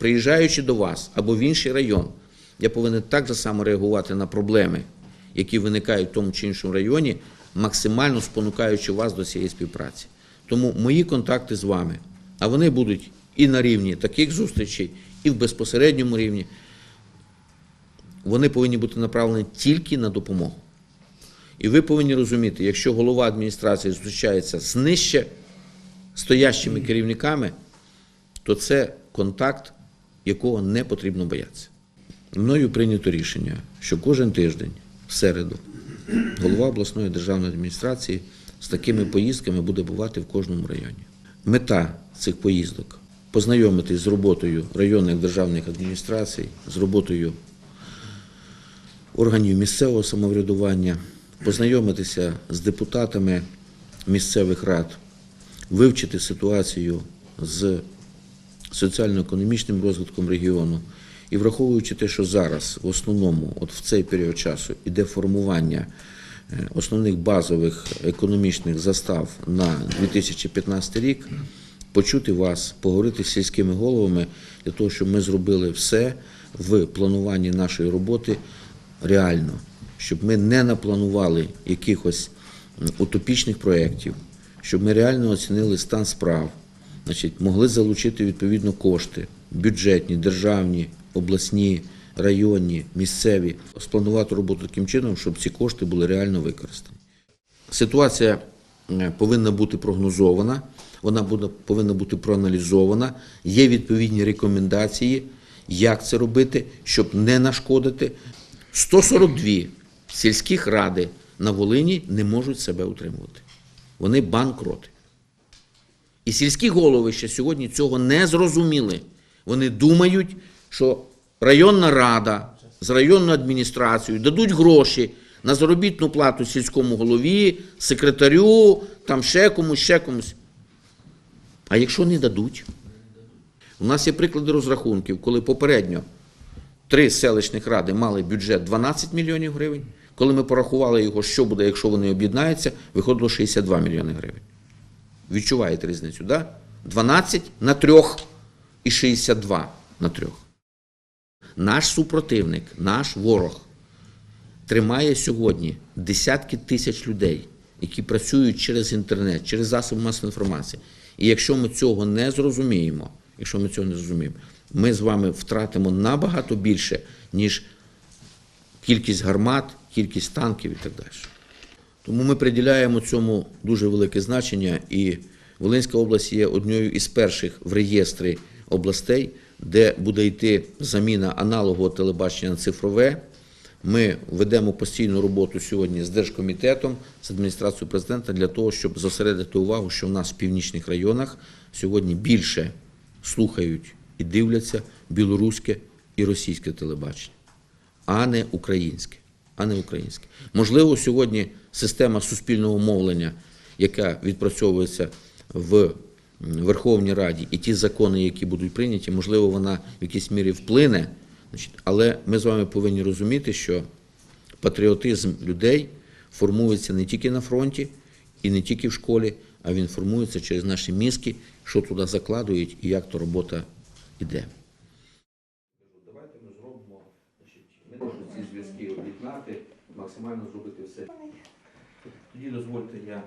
Приїжджаючи до вас або в інший район, я повинен так же само реагувати на проблеми, які виникають в тому чи іншому районі, максимально спонукаючи вас до цієї співпраці. Тому мої контакти з вами, а вони будуть і на рівні таких зустрічей, і в безпосередньому рівні, вони повинні бути направлені тільки на допомогу. І ви повинні розуміти, якщо голова адміністрації зустрічається з нижче стоящими керівниками, то це контакт, якого не потрібно боятися. Мною прийнято рішення, що кожен тиждень, в середу, голова обласної державної адміністрації з такими поїздками буде бувати в кожному районі. Мета цих поїздок познайомитись з роботою районних державних адміністрацій, з роботою органів місцевого самоврядування, познайомитися з депутатами місцевих рад, вивчити ситуацію з соціально-економічним розвитком регіону. І враховуючи те, що зараз в основному, от в цей період часу, іде формування е, основних базових економічних застав на 2015 рік, почути вас, поговорити з сільськими головами для того, щоб ми зробили все в плануванні нашої роботи реально, щоб ми не напланували якихось утопічних проєктів, щоб ми реально оцінили стан справ, значить, могли залучити відповідно кошти бюджетні, державні, обласні, районні, місцеві, спланувати роботу таким чином, щоб ці кошти були реально використані. Ситуація е, повинна бути прогнозована, вона буде, повинна бути проаналізована, є відповідні рекомендації, як це робити, щоб не нашкодити. 142 сільських ради на Волині не можуть себе утримувати. Вони банкроти. І сільські голови ще сьогодні цього не зрозуміли. Вони думають, що районна рада з районною адміністрацією дадуть гроші на заробітну плату сільському голові, секретарю, там ще комусь, ще комусь. А якщо не дадуть? У нас є приклади розрахунків, коли попередньо три селищних ради мали бюджет 12 мільйонів гривень. Коли ми порахували його, що буде, якщо вони об'єднаються, виходило 62 мільйони гривень. Відчуваєте різницю, да? 12 на 3 і 62 на 3. Наш супротивник, наш ворог тримає сьогодні десятки тисяч людей, які працюють через інтернет, через засоби масової інформації. І якщо ми цього не зрозуміємо, якщо ми цього не зрозуміємо, ми з вами втратимо набагато більше, ніж кількість гармат, кількість танків і так далі. Тому ми приділяємо цьому дуже велике значення, і Волинська область є однією із перших в реєстрі областей, де буде йти заміна аналогового телебачення на цифрове. Ми ведемо постійну роботу сьогодні з Держкомітетом, з адміністрацією президента для того, щоб зосередити увагу, що в нас в північних районах сьогодні більше слухають і дивляться білоруське і російське телебачення, а не українське. А не українське. Можливо, сьогодні система суспільного мовлення, яка відпрацьовується в Верховній Раді, і ті закони, які будуть прийняті, можливо, вона в якійсь мірі вплине. Але ми з вами повинні розуміти, що патріотизм людей формується не тільки на фронті і не тільки в школі, а він формується через наші мізки, що туди закладують і як то робота йде. Максимально зробити все. Тоді дозвольте я.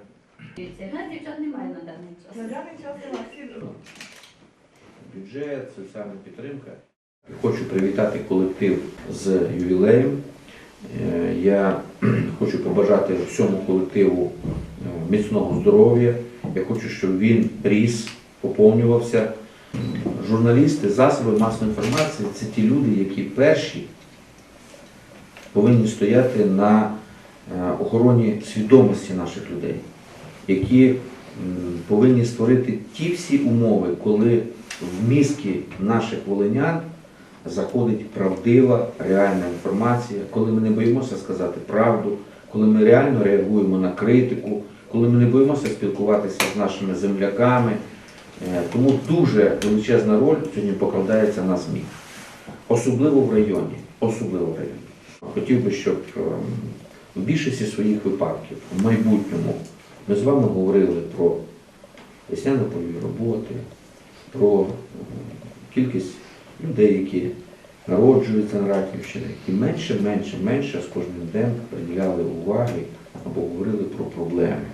Нас дівчат немає на даний час. На даний час нема всі бюджет, соціальна підтримка. Хочу привітати колектив з ювілеєм. Е, Я хочу побажати всьому колективу е, міцного здоров'я. Я хочу, щоб він ріс, поповнювався. Журналісти, засоби масової інформації це ті люди, які перші повинні стояти на е, охороні свідомості наших людей, які повинні створити ті всі умови, коли в мізки наших волинян заходить правдива, реальна інформація, коли ми не боїмося сказати правду, коли ми реально реагуємо на критику, коли ми не боїмося спілкуватися з нашими земляками. Е, Тому дуже величезна роль сьогодні покладається на ЗМІ. Особливо в районі. Особливо в районі. Хотів би, щоб ем, в більшості своїх випадків в майбутньому ми з вами говорили про весняно-польові роботи, про ем, кількість людей, які народжуються на Раківщині, і менше, менше, менше з кожним днем приділяли уваги або говорили про проблеми.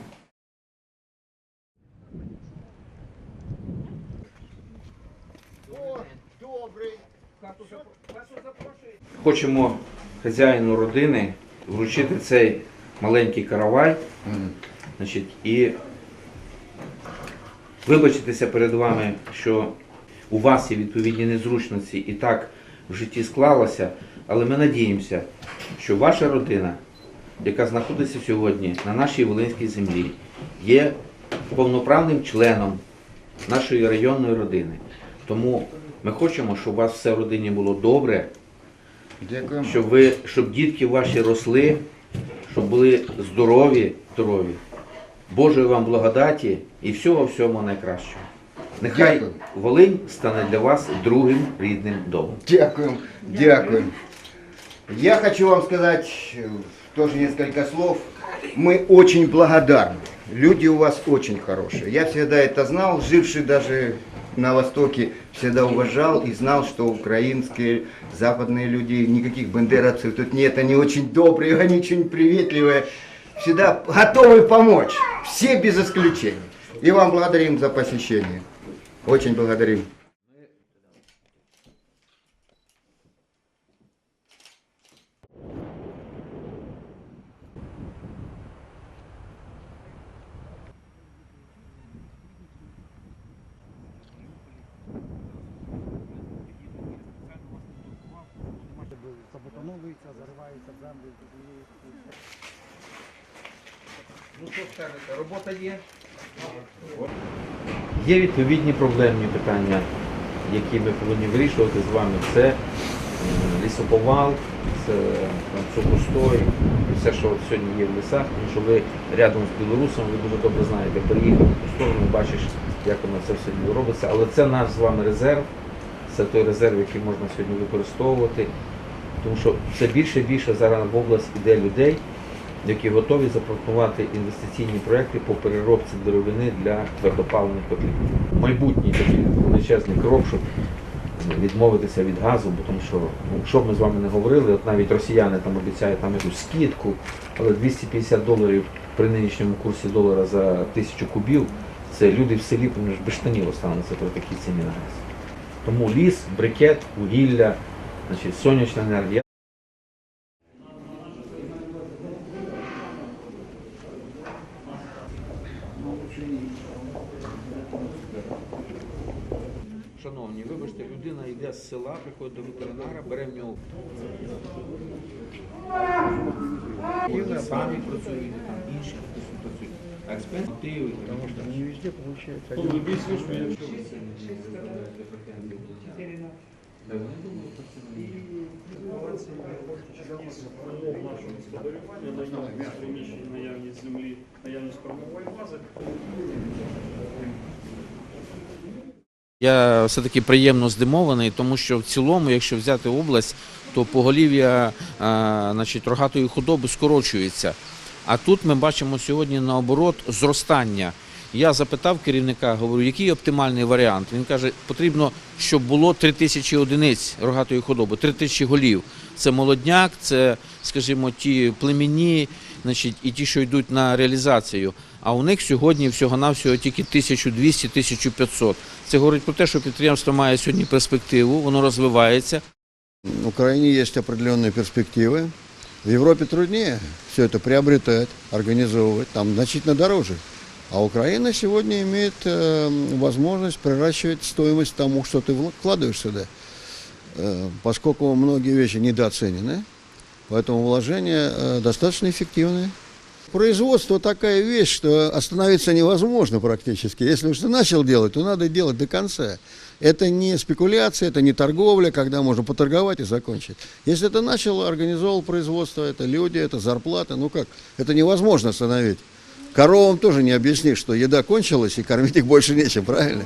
Хочемо хазяїну родини вручити цей маленький каравай значить, і вибачитися перед вами, що у вас є відповідні незручності і так в житті склалося, але ми надіємося, що ваша родина, яка знаходиться сьогодні на нашій Волинській землі, є повноправним членом нашої районної родини. Тому ми хочемо, щоб у вас все в родині було добре, Дякуємо. щоб ви, щоб дітки ваші росли, щоб були здорові, здорові, Божої вам благодаті і всього всього найкращого. Нехай Дякую. Волинь стане для вас другим рідним домом. Дякуем, дякуем. Я хочу вам сказать э, тоже несколько слов. Мы очень благодарны. Люди у вас очень хорошие. Я всегда это знал, живший даже На Востоке, всегда уважал и знал, что украинские, западные люди, никаких бандеровцев тут нет, они очень добрые, они очень приветливые, всегда готовы помочь, все без исключения. И вам благодарим за посещение. Очень благодарим. Ну робота є? Є відповідні проблемні питання, які ми повинні вирішувати з вами. Це лісоповал, це сухостой все, що сьогодні є в лісах, тому що ви рядом з білорусом, ви дуже добре знаєте, переїхав в ту сторону, бачиш, як воно це все робиться. Але це наш з вами резерв, це той резерв, який можна сьогодні використовувати. Тому що все більше і більше зараз в область іде людей, які готові запропонувати інвестиційні проекти по переробці деревини для твердопаливних котлів. Майбутній такий величезний крок, щоб відмовитися від газу, бо тому що, ну, що б ми з вами не говорили, от навіть росіяни там обіцяють там якусь скидку, але 250 доларів при нинішньому курсі долара за тисячу кубів, це люди в селі без штанів остануться при такій ціні на газ. Тому ліс, брикет, вугілля, значить, сонячна енергія. Шановні, вибачте, людина йде з села, приходить до ветеринара, бере в нього. Самі працюють, там інші працюють. А експерти, тому що Не везде получается. приміщення, наявність землі, наявність кормової бази. Я все-таки приємно здивований, тому що в цілому, якщо взяти область, то поголів'я значить, рогатої худоби скорочується. А тут ми бачимо сьогодні наоборот зростання. Я запитав керівника, говорю, який оптимальний варіант. Він каже, потрібно, щоб було 3 тисячі одиниць рогатої худоби, 3 тисячі голів. Це молодняк, це, скажімо, ті племінні, значить, і ті, що йдуть на реалізацію. А у них сьогодні всього-навсього тільки 1200-1500. Це говорить про те, що підприємство має сьогодні перспективу, воно розвивається. В Украине есть определенные перспективы. В Европе труднее все это приобретать, организовывать, там значительно дороже. А Украина сегодня имеет э, возможность приращивать стоимость тому, что ты вкладываешь сюда. Э, поскольку многие вещи недооценены, поэтому вложения э, достаточно эффективные. Производство такая вещь, что остановиться невозможно практически. Если уж ты начал делать, то надо делать до конца. Это не спекуляция, это не торговля, когда можно поторговать и закончить. Если ты начал, организовал производство, это люди, это зарплата, ну как, это невозможно остановить. Коровам тоже не объяснишь, что еда кончилась и кормить их больше нечем, правильно?